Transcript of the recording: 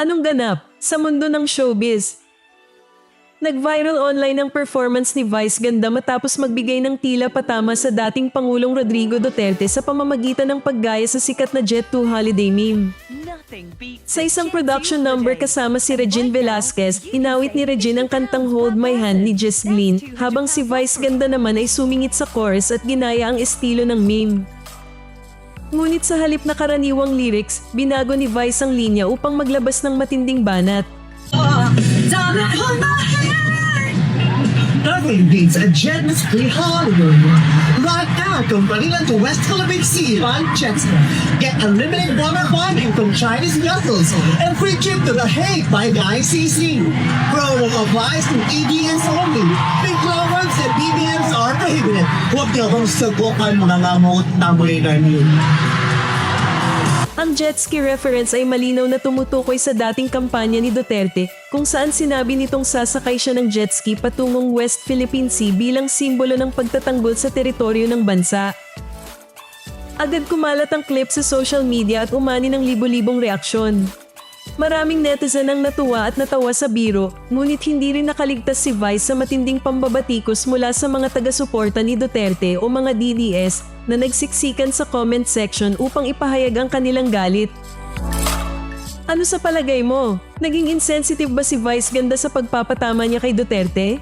Anong ganap sa mundo ng showbiz? Nag-viral online ang performance ni Vice Ganda matapos magbigay ng tila patama sa dating Pangulong Rodrigo Duterte sa pamamagitan ng paggaya sa sikat na Jet 2 holiday meme. Sa isang production number kasama si Regine Velasquez, inawit ni Regine ang kantang Hold My Hand ni Jess Glynn, habang si Vice Ganda naman ay sumingit sa chorus at ginaya ang estilo ng meme. Ngunit sa halip na karaniwang lyrics, binago ni Vice ang linya upang maglabas ng matinding banat. Darling, hold my hand. Nothing beats a jet-free Hollywood. Right now, company lang to West Philippine Sea on Jetster. Get unlimited water bonding from Chinese vessels and free trip to The Hague by the ICC. Promo applies to EDS only. Big programs and BBMs are prohibited. Huwag niyo akong subukan mga lamot na na niyo. Ang jet ski reference ay malinaw na tumutukoy sa dating kampanya ni Duterte kung saan sinabi nitong sasakay siya ng jet ski patungong West Philippine Sea bilang simbolo ng pagtatanggol sa teritoryo ng bansa. Agad kumalat ang clip sa social media at umani ng libo-libong reaksyon. Maraming netizen ang natuwa at natawa sa biro, ngunit hindi rin nakaligtas si Vice sa matinding pambabatikos mula sa mga taga-suporta ni Duterte o mga DDS na nagsiksikan sa comment section upang ipahayag ang kanilang galit. Ano sa palagay mo? Naging insensitive ba si Vice ganda sa pagpapatama niya kay Duterte?